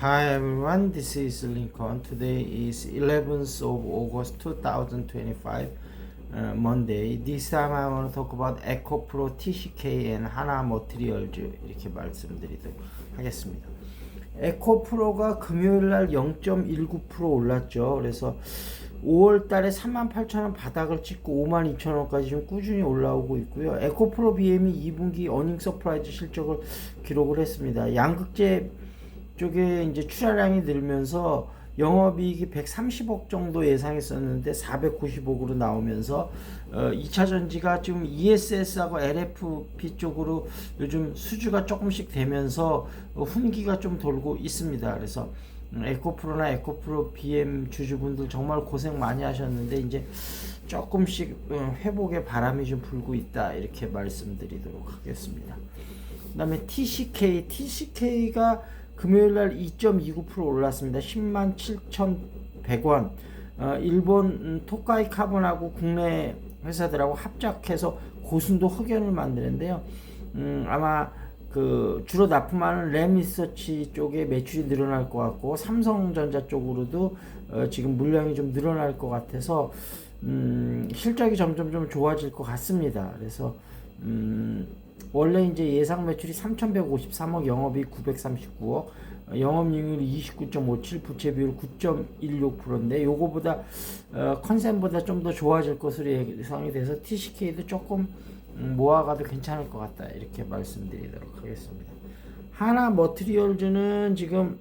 Hi everyone, this is Lincoln. Today is 11th of August 2025, uh, Monday. This time I want to talk about EcoPro TCK and 하나 Materials 이렇게 말씀드리도록 하겠습니다. 에코프로가 금요일 날 0.19% 올랐죠. 그래서 5월 달에 38,000원 바닥을 찍고 52,000원까지 좀 꾸준히 올라오고 있고요. 에코프로 BM이 2분기 어닝 서프라이즈 실적을 기록을 했습니다. 양극재 쪽에 이제 출하량이 늘면서 영업이익이 130억 정도 예상했었는데 495억으로 나오면서 어, 2차 전지가 지금 ESS하고 LFP 쪽으로 요즘 수주가 조금씩 되면서 어, 훈기가 좀 돌고 있습니다. 그래서 음, 에코프로나 에코프로 BM 주주분들 정말 고생 많이 하셨는데 이제 조금씩 어, 회복의 바람이 좀 불고 있다 이렇게 말씀드리도록 하겠습니다. 그다음에 TCK, TCK가 금요일 날 2.29% 올랐습니다. 10만 7,100원. 어, 일본 음, 토카이 카본하고 국내 회사들하고 합작해서 고순도 흑연을 만드는데요. 음, 아마 그 주로 납품하는 램 리서치 쪽에 매출이 늘어날 것 같고 삼성전자 쪽으로도 어, 지금 물량이 좀 늘어날 것 같아서 음, 실적이 점점 좀 좋아질 것 같습니다. 그래서 음, 원래 이제 예상 매출이 3,153억, 영업이익 939억, 영업이익률이 29.57, 부채 비율 9.16%인데 요거보다 어, 컨센보다 좀 더 좋아질 것으로 예상이 돼서 TCK도 조금 음, 모아가도 괜찮을 것 같다 이렇게 말씀드리도록 하겠습니다. 하나 머트리얼즈는 지금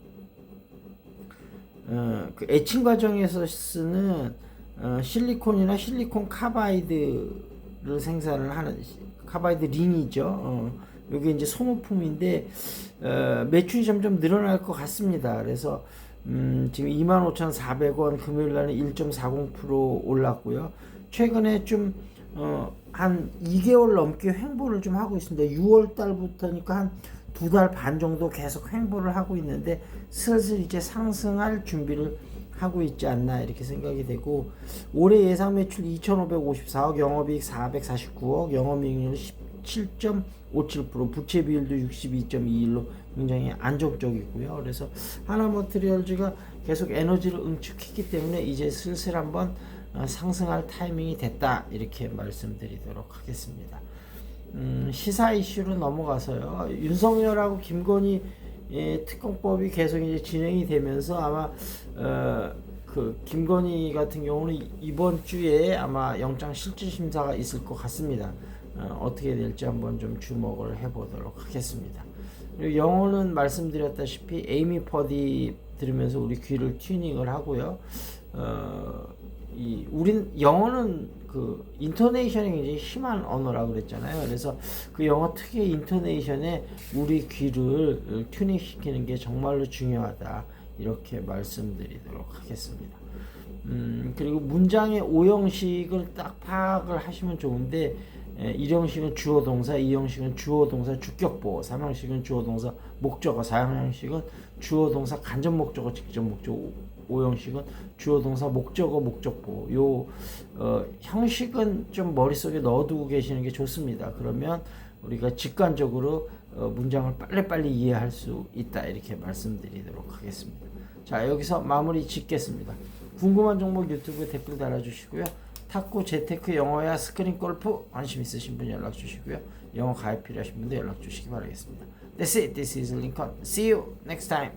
어, 그 애칭 과정에서 쓰는 어, 실리콘이나 실리콘 카바이드 를 생산을 하는 카바이드 링이죠. 어, 이게 이제 소모품인데 어, 매출이 점점 늘어날 것 같습니다. 그래서 음, 지금 25,400원 금요일 날은 1.40% 올랐고요. 최근에 좀 어, 한 2개월 넘게 횡보를 좀 하고 있습니다. 6월 달부터니까 한 두 달 반 정도 계속 횡보를 하고 있는데 슬슬 이제 상승할 준비를 하고 있지 않나 이렇게 생각이 되고 올해 예상 매출 2,554억, 영업이익 449억, 영업이익률 17.57%, 부채 비율도 62.21로 굉장히 안정적이고요. 그래서 하나모트리얼즈가 계속 에너지를 응축했기 때문에 이제 슬슬 한번 어, 상승할 타이밍이 됐다 이렇게 말씀드리도록 하겠습니다. 음, 시사 이슈로 넘어가서요. 윤석열하고 김건희 예, 특검법이 계속 이제 진행이 되면서 아마 어, 그 김건희 같은 경우는 이번 주에 아마 영장 실질 심사가 있을 것 같습니다. 어, 떻게 될지 한번 좀 주목을 해보도록 하겠습니다. 그리고 영어는 말씀드렸다시피 에이미 퍼디 들으면서 우리 귀를 튜닝을 하고요. 어, 이 우린 영어는 그 인토네이션이 굉장히 심한 언어라고 그랬잖아요. 그래서 그 영어 특유의 인토네이션에 우리 귀를 튜닝 시키는 게 정말로 중요하다. 이렇게 말씀드리도록 하겠습니다. 음, 그리고 문장의 오형식을 딱 파악을 하시면 좋은데 에, 일형식은 주어 동사, 이형식은 주어 동사 주격보, 삼형식은 주어 동사 목적어, 사형식은 주어 동사 간접 목적어, 직접 목적어, 오형식은 주어 동사 목적어 목적보 요 어, 형식은 좀 머릿속에 넣어두고 계시는 게 좋습니다. 그러면 우리가 직관적으로 어, 문장을 빨리빨리 이해할 수 있다 이렇게 말씀드리도록 하겠습니다. 자 여기서 마무리 짓겠습니다. 궁금한 종목 유튜브에 댓글 달아주시고요. 탁구, 재테크, 영어야 스크린 골프 관심 있으신 분 연락 주시고요. 영어 가입 필요하신 분들 연락 주시기 바라겠습니다. That's it. This is Lincoln. See you next time.